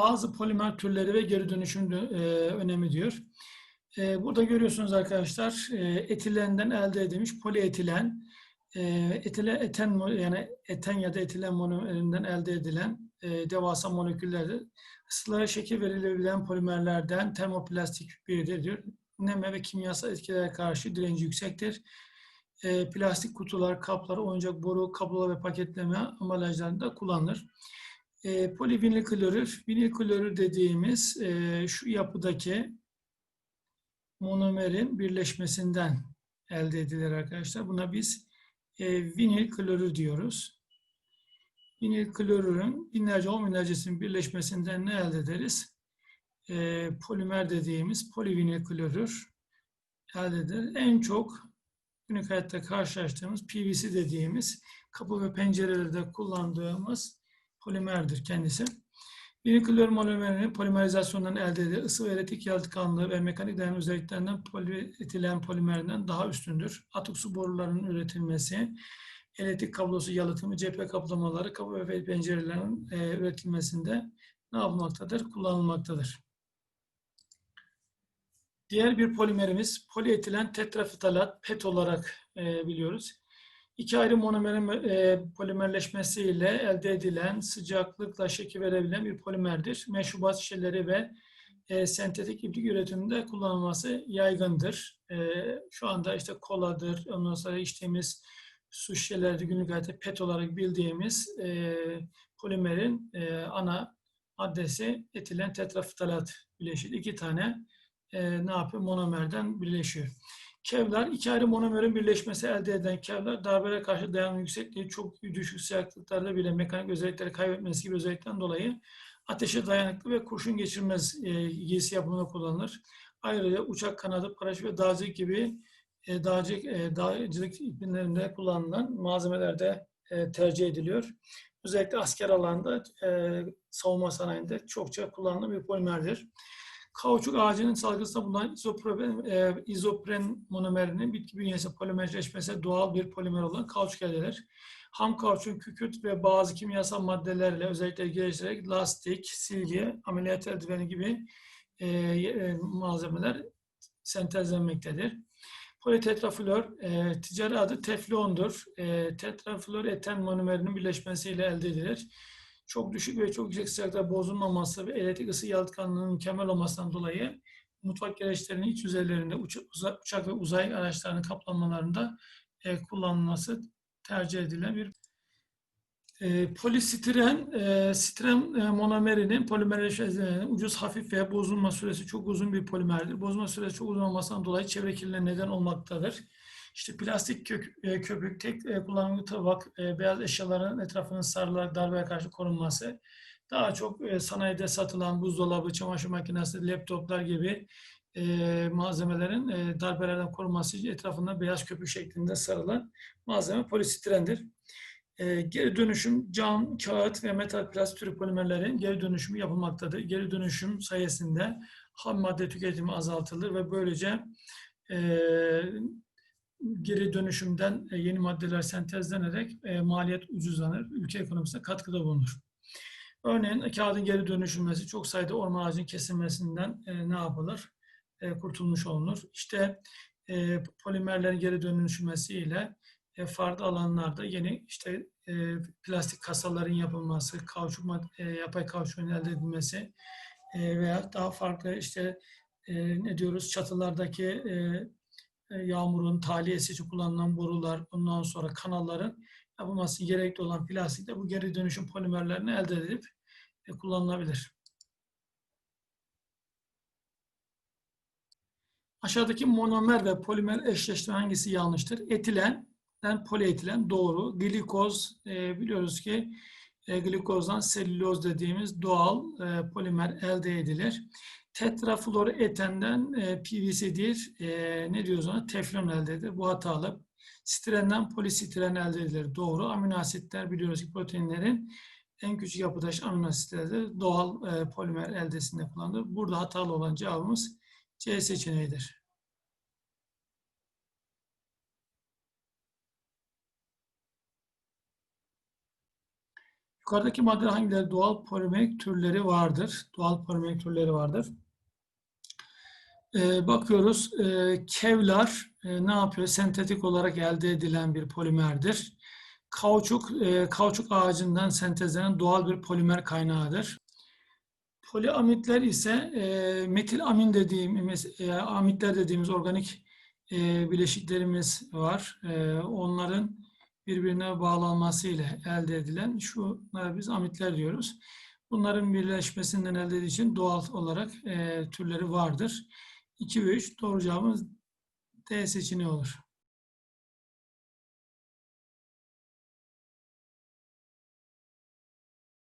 Bazı polimer türleri ve geri dönüşüm dö- e, önemi diyor. E, burada görüyorsunuz arkadaşlar e, etilenden elde edilmiş polietilen, e, etile, eten yani eten ya da etilen monomerinden elde edilen e, devasa moleküllerdir. Isılara şekil verilebilen polimerlerden termoplastik biridir diyor. Neme ve kimyasal etkilere karşı direnci yüksektir. E, plastik kutular, kaplar, oyuncak boru, kablo ve paketleme ambalajlarında kullanılır. E, polivinil klorür, vinil klorür dediğimiz e, şu yapıdaki monomerin birleşmesinden elde edilir arkadaşlar. Buna biz e, vinil klorür diyoruz. Vinil klorürün binlerce, on binlercesinin birleşmesinden ne elde ederiz? E, polimer dediğimiz polivinil klorür elde edilir. En çok günlük hayatta karşılaştığımız PVC dediğimiz kapı ve pencerelerde kullandığımız polimerdir kendisi. Vinil klor monomerinin polimerizasyonundan elde edilir. Isı ve elektrik yalıtkanlığı ve mekanik dayanım özelliklerinden polietilen polimerinden daha üstündür. Atık su borularının üretilmesi, elektrik kablosu yalıtımı, cephe kaplamaları, kapı ve pencerelerin e, üretilmesinde ne yapılmaktadır? Kullanılmaktadır. Diğer bir polimerimiz polietilen tetrafitalat PET olarak e, biliyoruz. İki ayrı monomerin e, polimerleşmesiyle elde edilen sıcaklıkla şekil verebilen bir polimerdir. Meşrubat şişeleri ve e, sentetik iplik üretiminde kullanılması yaygındır. E, şu anda işte koladır, ondan sonra içtiğimiz su şişeleri günlük hayatta PET olarak bildiğimiz e, polimerin e, ana maddesi etilen tetrafitalat bileşik. İki tane e, ne yapıyor? Monomerden birleşiyor. Kevlar, iki ayrı monomerin birleşmesi elde eden kevlar, darbelere karşı dayanım yüksekliği çok düşük sıcaklıklarda bile mekanik özellikleri kaybetmesi gibi özellikten dolayı ateşe dayanıklı ve kurşun geçirmez e, giysi yapımında kullanılır. Ayrıca uçak kanadı, paraşüt ve dağcılık gibi e, dağcılık, e, dağcılık ipinlerinde kullanılan malzemelerde e, tercih ediliyor. Özellikle asker alanda, e, savunma sanayinde çokça kullanılan bir polimerdir. Kauçuk ağacının salgısında bulunan izopren, e, izopren monomerinin bitki bünyesi polimerleşmesi doğal bir polimer olan kauçuk elde edilir. Ham kauçuk, kükürt ve bazı kimyasal maddelerle özellikle geliştirerek lastik, silgi, ameliyat eldiveni gibi e, e, malzemeler sentezlenmektedir. Politetraflor, e, ticari adı teflondur. E, tetraflor eten monomerinin birleşmesiyle elde edilir çok düşük ve çok yüksek sıcaklıkta bozulmaması ve elektrik ısı yalıtkanlığının mükemmel olmasından dolayı mutfak gereçlerinin iç yüzeylerinde uçak, ve uzay araçlarının kaplamalarında e, kullanılması tercih edilen bir e, polistiren, e, stiren e, monomerinin polimerleşmesi ucuz, hafif ve bozulma süresi çok uzun bir polimerdir. Bozulma süresi çok uzun olmasından dolayı çevre kirliliğine neden olmaktadır. İşte plastik kök, e, köpük, tek e, kullanımlı tabak, e, beyaz eşyaların etrafının sarılarak darbeye karşı korunması, daha çok e, sanayide satılan buzdolabı, çamaşır makinesi, laptoplar gibi e, malzemelerin e, darbelerden korunması için etrafında beyaz köpük şeklinde sarılan malzeme polistirendir. E, geri dönüşüm cam, kağıt ve metal plastik türü polimerlerin geri dönüşümü yapılmaktadır. Geri dönüşüm sayesinde ham madde tüketimi azaltılır ve böylece e, geri dönüşümden e, yeni maddeler sentezlenerek e, maliyet ucuzlanır, ülke ekonomisine katkıda bulunur. Örneğin kağıdın geri dönüşülmesi, çok sayıda orman ağacının kesilmesinden e, ne yapılır? kurtulmuş olunur. İşte polimerlerin geri dönüşülmesiyle farklı alanlarda yeni işte plastik kasaların yapılması, kauçuk yapay kauçukun elde edilmesi veya daha farklı işte ne diyoruz çatılardaki yağmurun tahliyesi için kullanılan borular, ondan sonra kanalların yapılması gerekli olan plastik de bu geri dönüşüm polimerlerini elde edip e, kullanılabilir. Aşağıdaki monomer ve polimer eşleştirme hangisi yanlıştır? Etilenden polietilen doğru. Glikoz e, biliyoruz ki e, glikozdan selüloz dediğimiz doğal e, polimer elde edilir. Tetrafluoretenden e, PVC'dir. E, ne diyoruz ona? Teflon elde edilir. Bu hatalı. Stirenden polistiren elde edilir. Doğru. Amino asitler biliyoruz ki proteinlerin en küçük yapıdaş amino asitlerdir. Doğal e, polimer eldesinde kullanılır. Burada hatalı olan cevabımız C seçeneğidir. Yukarıdaki maddeler hangileri doğal polimerik türleri vardır? Doğal polimerik türleri vardır. Ee, bakıyoruz. Ee, kevlar e, ne yapıyor? Sentetik olarak elde edilen bir polimerdir. Kauçuk, e, kauçuk ağacından sentezlenen doğal bir polimer kaynağıdır. Poliamitler ise e, metil amin dediğimiz, e, amitler dediğimiz organik e, bileşiklerimiz var. E, onların birbirine bağlanması ile elde edilen şunlara biz amitler diyoruz. Bunların birleşmesinden elde edildiği için doğal olarak e, türleri vardır. 2 ve 3 doğru cevabımız D seçeneği olur.